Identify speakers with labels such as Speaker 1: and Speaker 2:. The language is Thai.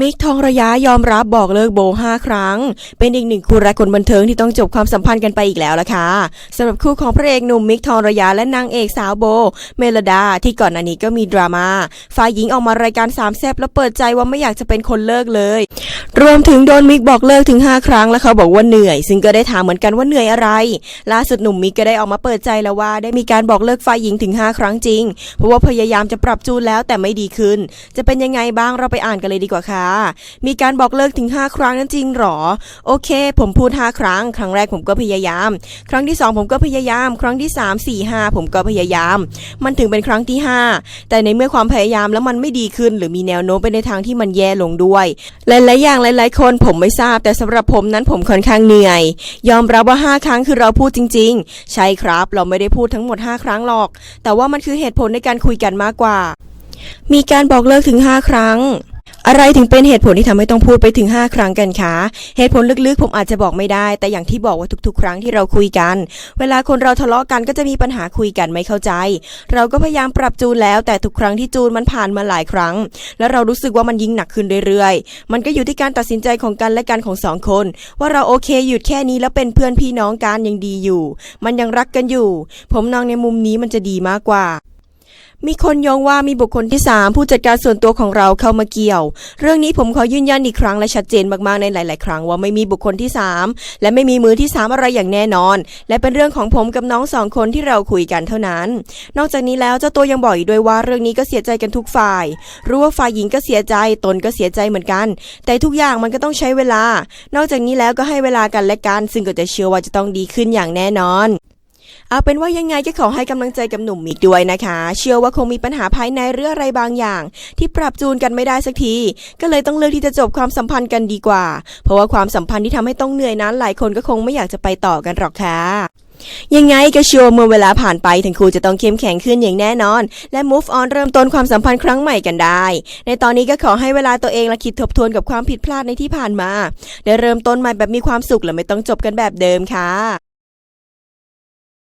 Speaker 1: มิกทองระยะยอมรับบอกเลิกโบห้าครั้ง เป็นอีกหนึ่งคู่รักคนบันเทิงที่ต้องจบความสัมพันธ์กันไปอีกแล้วล่ะค่ะสำหรับคู่ของพระเอกหนุ่มมิกทองระยะและนางเอกสาวโบ เมลดา ที่ก่อนหน้านี้ก็มีดราม่าฝ่ายหญิงออกมารายการสามแซบแล้วเปิดใจว่าไม่อยากจะเป็นคนเลิกเลย รวมถึงโดนมิกบอกเลิกถึง 5 ครั้งแล้วเขาบอกว่าเหนื่อย ซึ่งก็ได้ถามเหมือนกันว่าเหนื่อยอะไร ล่าสุดหนุ่มมิกก็ได้ออกมาเปิดใจแล้วว่าได้มีการบอกเลิกฝ่ายหญิงถึง 5 ครั้งจริงเพราะว่าพยายามจะปรับจูนแล้วแต่ไม่ดีขึ้น จะเป็นยังไงบ้างเราไปอ่านกันเลยดีกว่าค่ะมีการบอกเลิกถึง 5 ครั้งนั้นจริงหรอ โอเค ผมพูด 5 ครั้ง ครั้งแรกผมก็พยายาม ครั้งที่ 2 ผมก็พยายาม ครั้งที่ 3 4 5 ผมก็พยายาม มันถึงเป็นครั้งที่ 5 แต่ในเมื่อความพยายามแล้วมันไม่ดีขึ้น หรือมีแนวโน้มไปในทางที่มันแย่ลงด้วย หลายๆอย่างหลาย ๆ คนผมไม่ทราบ แต่สำหรับผมนั้นผมค่อนข้างเหนื่อย ยอมรับว่า 5 ครั้งคือเราพูดจริง ๆ ใช่ครับ เราไม่ได้พูดทั้งหมด 5 ครั้งหรอก แต่ว่ามันคือเหตุผลในการคุยกันมากกว่า มีการบอกเลิกถึง 5 ครั้ง อะไรถึงเป็นเหตุผลที่ทำให้ต้องพูดไปถึง 5 ครั้งกันคะ เหตุผลลึกๆ ผมอาจจะบอกไม่ได้ แต่อย่างที่บอกว่าทุกๆ ครั้งที่เราคุยกัน เวลาคนเราทะเลาะกันก็จะมีปัญหาคุยกันไม่เข้าใจ เราก็พยายามปรับจูนแล้ว แต่ทุกครั้งที่จูนมันผ่านมาหลายครั้ง แล้วเรารู้สึกว่ามันยิ่งหนักขึ้นเรื่อยๆ มันก็อยู่ที่การตัดสินใจของกันและกันของสองคน ว่าเราโอเคหยุดแค่นี้แล้วเป็นเพื่อนพี่น้องกันยังดีอยู่ มันยังรักกันอยู่ ผมมองในมุมนี้มันจะดีมากกว่า มีคนโยงว่ามีบุคคลที่ 3 ผู้จัดการส่วนตัวของเราเข้ามาเกี่ยว เรื่องนี้ผมขอยืนยันอีกครั้งและชัดเจนมากๆในหลาย ๆ ครั้งว่าไม่มีบุคคลที่ 3 และไม่มีมือที่ 3 อะไรอย่างแน่นอน และเป็นเรื่องของผมกับน้องสองคนที่เราคุยกันเท่านั้น นอกจากนี้แล้วเจ้าตัวยังบอกอีกด้วยว่าเรื่องนี้ก็เสียใจกันทุกฝ่ายรู้ว่าฝ่ายหญิงก็เสียใจตนก็เสียใจเหมือนกัน แต่ทุกอย่างมันก็ต้องใช้เวลา นอกจากนี้แล้วก็ให้เวลากันและกัน ซึ่งก็จะเชื่อว่าจะต้องดีขึ้นอย่างแน่นอน เอาเป็นว่ายังไงก็ขอให้กำลังใจกับหนุ่มมิกด้วยนะคะ เชื่อว่าคงมีปัญหาภายในเรื่องอะไรบางอย่าง ที่ปรับจูนกันไม่ได้สักที ก็เลยต้องเลือกที่จะจบความสัมพันธ์กันดีกว่า เพราะว่าความสัมพันธ์ที่ทำให้ต้องเหนื่อยนั้นหลายคนก็คงไม่อยากจะไปต่อกันหรอกค่ะยังไงก็เชื่อว่าเมื่อเวลาผ่านไปถึงครูจะต้องเข้มแข็งขึ้นอย่างแน่นอน และ move on เริ่มต้นความสัมพันธ์ครั้งใหม่กันได้ ในตอนนี้ก็ขอให้เวลาตัวเองและคิดทบทวนกับความผิดพลาดในที่ผ่านมา ได้เริ่มต้นใหม่แบบมีความสุขและไม่ต้องจบกันแบบเดิมค่ะ